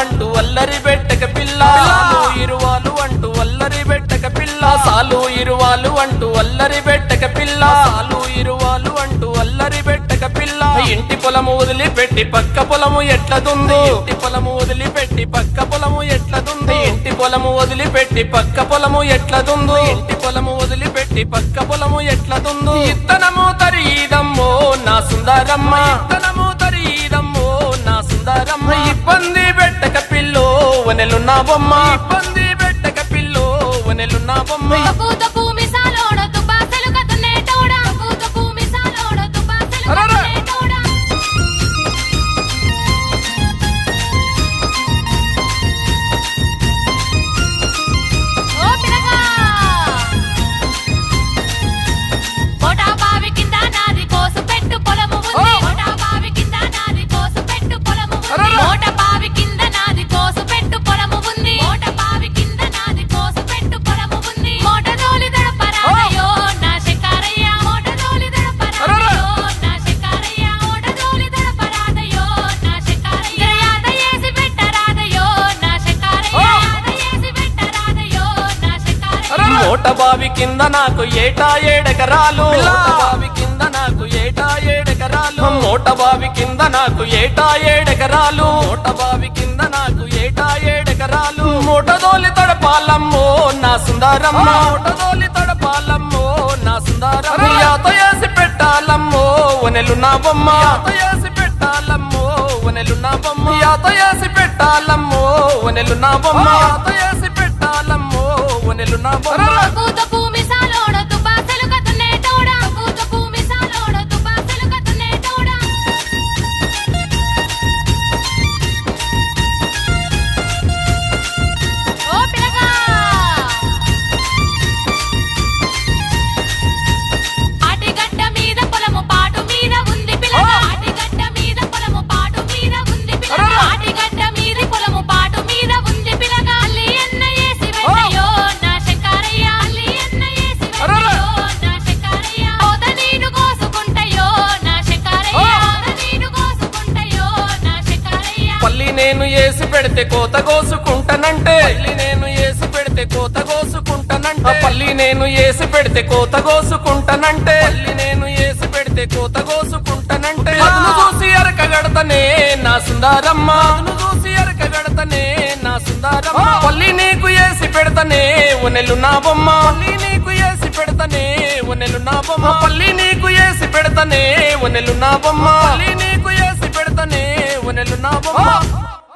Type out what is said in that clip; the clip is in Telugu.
అంటూ అల్లరి పెట్టక పిల్ల. ఇరువాలు అంటూ అల్లరి పెట్టక పిల్ల. సాలు ఇరువాలు అంటూ అల్లరి పెట్టక పిల్ల. సాలు ఇరువాలు అంటూ అల్లరి పెట్టక పిల్ల. ఇంటి పొలము వదిలిపెట్టి పక్క పొలము ఎట్లదుంది? ఇంటి పొలము వదిలిపెట్టి పక్క పొలము ఎట్లదుంది? ఇంటి పొలము వదిలిపెట్టి పక్క పొలము ఎట్లదుందు? ఇంటి పొలము వదిలిపెట్టి పక్క పొలము ఎట్లదుందు? ఇత్తనము తరీదమ్మో నా సుందరమ్మ. వనెలున్నా బొమ్మ ఇబ్బంది పెట్టక పిల్లో వనెలున్నా బొమ్మ బావి కింద నాకు ఏటా ఏడెకరాలు? బావి కింద నాకు ఏటా ఏడెకరాలు? మోట బావి కింద నాకు ఏటా ఏడెకరాలు? మోట బావి కింద నాకు ఏటా ఏడెకరాలు? మోటదోలి తడపాలమ్మో నా సుందరమ్మ. మోటదోలి తడపాలమ్మో నా సుందరమ్మ. యాత వేసి పెట్టాలమ్మో వనెలు నా బొమ్మ. యాత వేసి పెట్టాలమ్మో వనెలు నా బొమ్మ. యాత వేసి పెట్టాలమ్మో వనెలు నా బొమ్మ. యాత వేసి పెట్టాలమ్మో నేను ఏసి పెడితే కోత కోసుకుంటానంటే. పల్లి నేను ఏసి పెడితే కోత కోసుకుంటానంటే. పల్లి నేను ఏసి పెడితే కోత కోసుకుంటానంటే. పల్లి నేను ఏసి పెడితే కోత కోసుకుంటానంటే. చూసి ఎరకగడతనే నా సుందరమ్మ. చూసి ఎరకగడతనే నా సుందరమ్మ. పల్లి నీకు ఏసి పెడతనే ఉనెలు నా బొమ్మ. పల్లి నీకు ఏసి పెడతనే ఉనెలు నా బొమ్మ. పల్లి నీకు ఏసి పెడతనే ఉనెలు నా బొమ్మ. పల్లి నీకు ఏసి పెడతనే ఉనెలు నా బొమ్మ.